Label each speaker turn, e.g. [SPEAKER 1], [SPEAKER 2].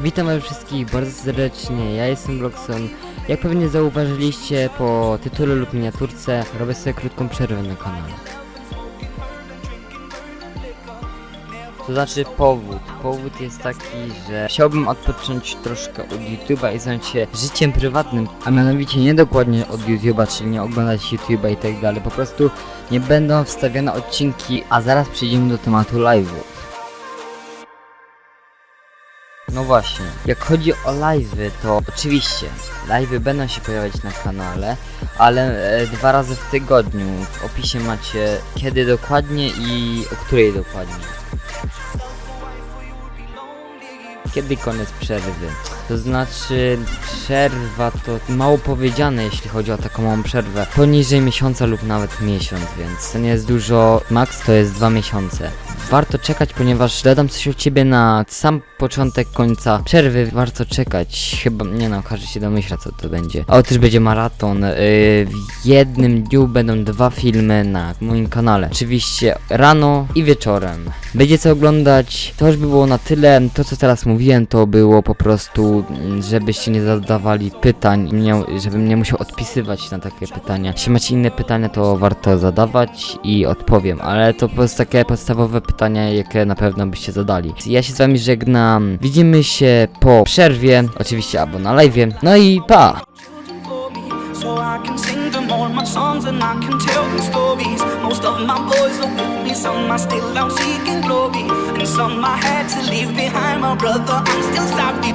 [SPEAKER 1] Witam was wszystkich bardzo serdecznie, ja jestem Bloxon. Jak pewnie zauważyliście po tytule lub miniaturce, robię sobie krótką przerwę na kanale. To znaczy powód. Powód jest taki, że chciałbym odpocząć troszkę od YouTube'a i zająć się życiem prywatnym, a mianowicie nie dokładnie od YouTube'a, czyli nie oglądać YouTube'a i tak dalej. Po prostu nie będą wstawiane odcinki, a zaraz przejdziemy do tematu live'u. No właśnie, jak chodzi o live'y, to oczywiście live'y będą się pojawiać na kanale, ale e, dwa razy w tygodniu. W opisie macie kiedy dokładnie i o której dokładnie. Kiedy koniec przerwy? To znaczy przerwa to mało powiedziane jeśli chodzi o taką małą przerwę. Poniżej miesiąca lub nawet miesiąc, więc to nie jest dużo. Max to jest dwa miesiące. Warto czekać, ponieważ dodam coś u ciebie na sam początek końca przerwy. Warto czekać. Chyba, nie no, każdy się domyśla co to będzie. A też będzie maraton. Yy, w jednym dniu będą dwa filmy na moim kanale. Oczywiście rano i wieczorem. Będzie co oglądać. To już by było na tyle. To co teraz mówiłem to było po prostu, mm, żebyście nie zadawali pytań, nie, żebym nie musiał odpisywać na takie pytania. Jeśli macie inne pytania to warto zadawać i odpowiem, ale to po prostu takie podstawowe pytania, jakie na pewno byście zadali. Ja się z wami żegnam. Widzimy się po przerwie, oczywiście albo na live. No i pa!
[SPEAKER 2] some I had to leave behind. My brother, I'm still silent.